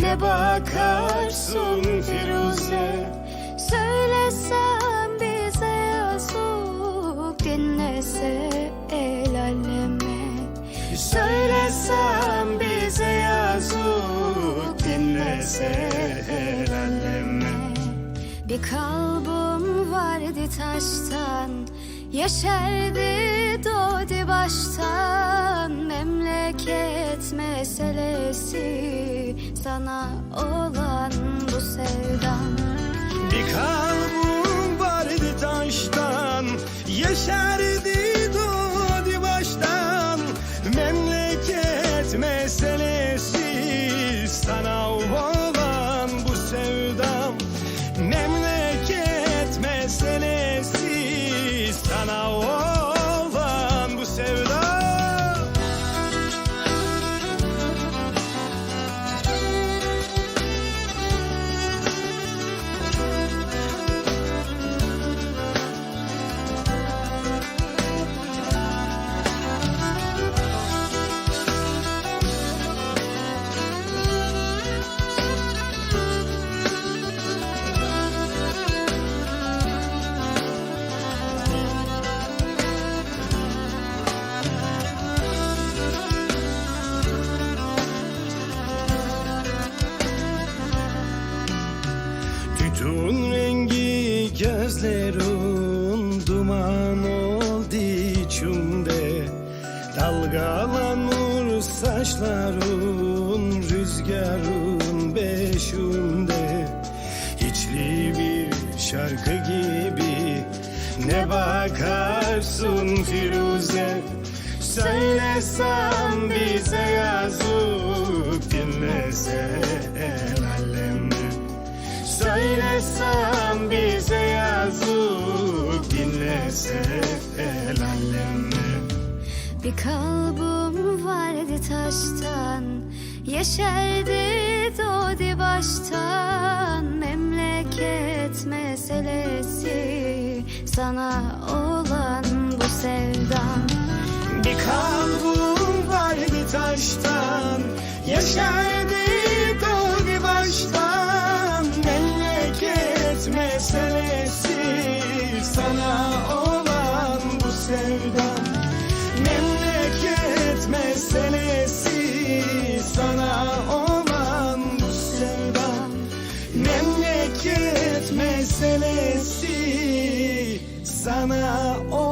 Ne bakarsın Firuze? Söylesem bize yazık Dinlese el aleme. Söylesem bize yazık Dinlese el aleme. Bir kalbim vardı taştan Yeşerdi doğdu baştan. Memleket meselesi Sana olan bu sevdam. Bir kalbim vardı taştan Yeşerdi doğdu baştan. Memleket meselesi rengi gözlerin duman oldu içimde. Dalgalanır saçların rüzgarın beşinde İçli bir şarkı gibi ne bakarsın Firuze? Söylesem bize yazık dinlese el aleme. Söylesem dinlese el aleme Bir kalbim vardı taştan Yeşerdi doğdu baştan. Memleket meselesi Sana olan bu sevdam Bir kalbim vardı taştan Yeşerdi doğdu baştan. Memleket meselesi Sana olan meselesi. Sana olan bu sevdam Memleket meselesi. Sana olan